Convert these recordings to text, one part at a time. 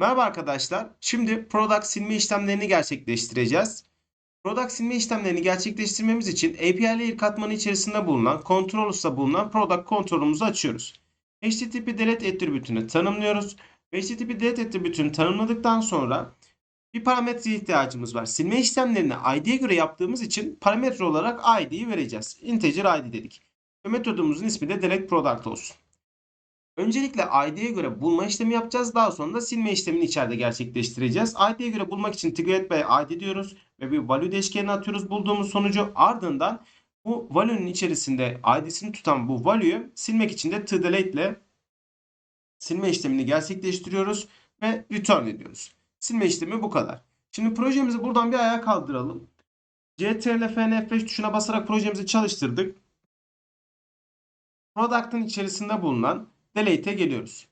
Merhaba arkadaşlar. Şimdi product silme işlemlerini gerçekleştireceğiz. Product silme işlemlerini gerçekleştirmemiz için API Layer katmanı içerisinde bulunan Controllers'ta bulunan Product Controller'ımızı açıyoruz. HTTP delete attribute'ünü tanımlıyoruz. HTTP delete attribute'ünü tanımladıktan sonra bir parametre ihtiyacımız var. Silme işlemlerini ID'ye göre yaptığımız için parametre olarak ID'yi vereceğiz. Integer ID dedik. Ve metodumuzun ismi de delete product olsun. Öncelikle ID'ye göre bulma işlemi yapacağız. Daha sonra da silme işlemini içeride gerçekleştireceğiz. ID'ye göre bulmak için triggered by ID diyoruz ve bir value değişkenine atıyoruz bulduğumuz sonucu. Ardından bu value'nun içerisinde ID'sini tutan bu value'yu silmek için de tDelete ile silme işlemini gerçekleştiriyoruz ve return ediyoruz. Silme işlemi bu kadar. Şimdi projemizi buradan bir ayağa kaldıralım. CTRL Fn F5 tuşuna basarak projemizi çalıştırdık. Product'ın içerisinde bulunan Delete'e geliyoruz.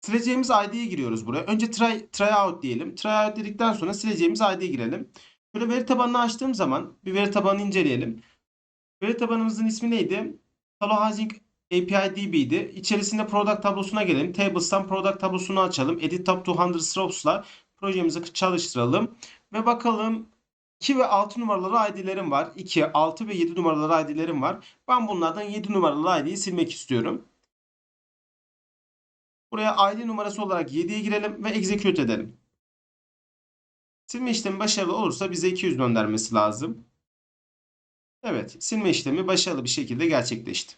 Sileceğimiz ID'ye giriyoruz buraya. Önce try, try out diyelim. Try out dedikten sonra sileceğimiz ID'ye girelim. Böyle veri tabanını açtığım zaman bir veri tabanını inceleyelim. Veri tabanımızın ismi neydi? Salo Housing API DB'ydi. İçerisinde product tablosuna gelelim. Tables'tan product tablosunu açalım. Edit top 200 rops'la projemizi çalıştıralım. Ve bakalım 2 ve 6 numaralı ID'lerim var. 2, 6 ve 7 numaralı ID'lerim var. Ben bunlardan 7 numaralı ID'yi silmek istiyorum. Buraya ID numarası olarak 7'ye girelim ve execute edelim. Silme işlemi başarılı olursa bize 200 göndermesi lazım. Evet, silme işlemi başarılı bir şekilde gerçekleşti.